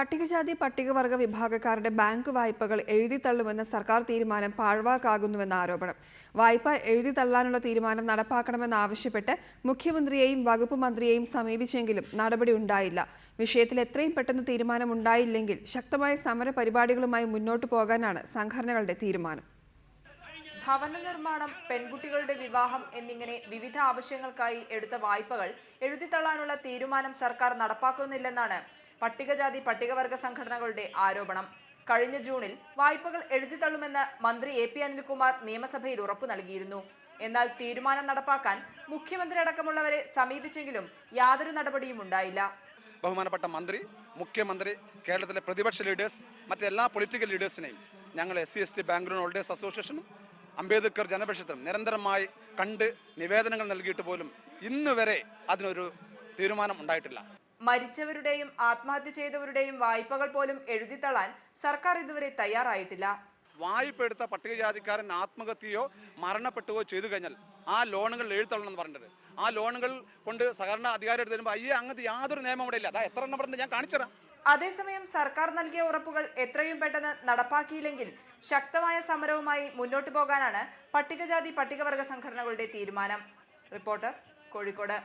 പട്ടികജാതി പട്ടികവർഗ വിഭാഗക്കാരുടെ ബാങ്ക് വായ്പകൾ എഴുതിത്തള്ളുമെന്ന സർക്കാർ തീരുമാനം പാഴ്വാക്കാകുന്നുവെന്ന ആരോപണം. വായ്പ എഴുതിത്തള്ളാനുള്ള തീരുമാനം നടപ്പാക്കണമെന്നാവശ്യപ്പെട്ട് മുഖ്യമന്ത്രിയെയും വകുപ്പ് മന്ത്രിയെയും സമീപിച്ചെങ്കിലും നടപടി ഉണ്ടായില്ല. വിഷയത്തിൽ എത്രയും പെട്ടെന്ന് തീരുമാനമുണ്ടായില്ലെങ്കിൽ ശക്തമായ സമര പരിപാടികളുമായി മുന്നോട്ടു പോകാനാണ് സംഘടനകളുടെ തീരുമാനം. ഭവന നിർമ്മാണം പെൺകുട്ടികളുടെ വിവാഹം എന്നിങ്ങനെ വിവിധ ആവശ്യങ്ങൾക്കായി എടുത്ത വായ്പകൾ എഴുതിത്തള്ളാനുള്ള തീരുമാനം സർക്കാർ നടപ്പാക്കുന്നില്ലെന്നാണ് പട്ടികജാതി പട്ടികവർഗ സംഘടനകളുടെ ആരോപണം. കഴിഞ്ഞ ജൂണിൽ വായ്പകൾ എഴുതിത്തള്ളുമെന്ന് മന്ത്രി എ പി അനിൽകുമാർ നിയമസഭയിൽ ഉറപ്പു നൽകിയിരുന്നു. എന്നാൽ തീരുമാനം നടപ്പാക്കാൻ മുഖ്യമന്ത്രി അടക്കമുള്ളവരെ സമീപിച്ചെങ്കിലും യാതൊരു നടപടിയും ഉണ്ടായില്ല. ബഹുമാനപ്പെട്ട മന്ത്രി മുഖ്യമന്ത്രി കേരളത്തിലെ പ്രതിപക്ഷ ലീഡേഴ്സ് മറ്റെല്ലാ പൊളിറ്റിക്കൽ ലീഡേഴ്സിനെയും ഞങ്ങൾ S C S T loan holders അസോസിയേഷനും അംബേദ്കർ ജനപക്ഷത്തിനും നിരന്തരമായി കണ്ട് നിവേദനങ്ങൾ നൽകിയിട്ട് പോലും ഇന്നുവരെ അതിനൊരു തീരുമാനം ഉണ്ടായിട്ടില്ല. മരിച്ചവരുടെയും ആത്മഹത്യ ചെയ്തവരുടെയും വായ്പകൾ പോലും എഴുതിത്തള്ളാൻ സർക്കാർ ഇതുവരെ തയ്യാറായിട്ടില്ല. വായ്പ എടുത്ത പട്ടികജാതിക്കാരൻ ആത്മഹത്യയോ മരണപ്പെട്ടുകയോ ചെയ്തു കഴിഞ്ഞാൽ ആ ലോണുകൾ എഴുത്തള്ളണം എന്ന് പറഞ്ഞിട്ട് ആ ലോണുകൾ കൊണ്ട് സഹകരണ അധികാരി എടുത്ത് തരുമ്പോൾ അയ്യേ അങ്ങനത്തെ യാതൊരു നിയമം ഇവിടെ ഇല്ല. അതാ എത്ര എണ്ണം പറഞ്ഞിട്ട് ഞാൻ കാണിച്ചുതരാം അതേസമയം സർക്കാർ നൽകിയ ഉറപ്പുകൾ എത്രയും പെട്ടെന്ന് നടപ്പാക്കിയില്ലെങ്കിൽ ശക്തമായ സമരവുമായി മുന്നോട്ടു പോകാനാണ് പട്ടികജാതി പട്ടികവർഗ സംഘടനകളുടെ തീരുമാനം. റിപ്പോർട്ടർ കോഴിക്കോട്.